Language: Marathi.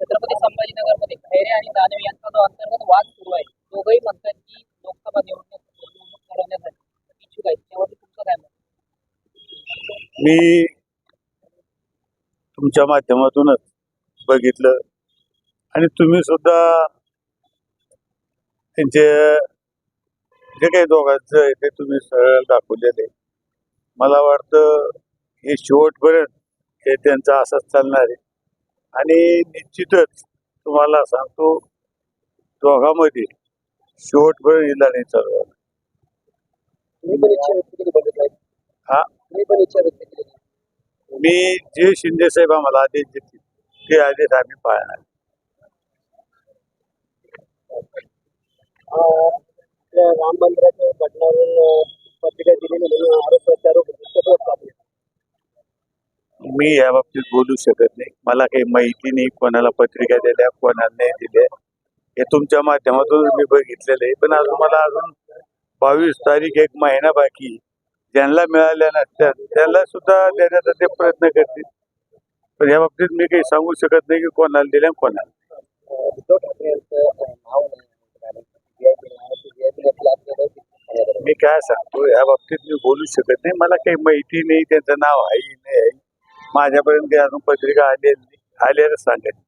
छत्रपती संभाजीनगरमध्ये खैरे आणि दानवे यांचा जो अंतर्गत वाद सुरू आहे दोघंही म्हणतात की लोकसभा निवडणूक निवडणूक लढवण्यासाठी इच्छुक आहेत. त्यावरती तुमचं काय मत? मी तुमच्या माध्यमातूनच बघितलं. आणि तुम्ही सुद्धा त्यांचे जे काही दोघांचं आहे ते तुम्ही सरळ दाखवलेले मला वाटतं हे शेवटपर्यंत हे त्यांचं असंच चालणार आहे. आणि निश्चितच तुम्हाला सांगतो दोघांमध्ये शेवटपर्यंत ही? लढाई चालू हा मी जे शिंदे साहेब आम्हाला आदेश देतील ते आदेश आम्ही पाळणार. राम मंदिराच्या मी या बाबतीत बोलू शकत नाही. मला काही माहिती नाही कोणाला पत्रिका दिल्या कोणाला नाही दिल्या. हे तुमच्या माध्यमातून मी बघितलेलं आहे. पण अजून मला अजून बावीस तारीख एक महिना बाकी ज्यांना मिळाल्या नसत्या त्याला सुद्धा देण्याचा ते प्रयत्न करतील. पण या बाबतीत मी काही सांगू शकत नाही की कोणाला दिल्या कोणाला मी काय सांगतो या बाबतीत मी बोलू शकत नाही. मला काही माहिती नाही त्यांचं नाव आहे नाही आहे. माझ्यापर्यंत काही अजून पत्रिका आलेली आलेलं सांगेल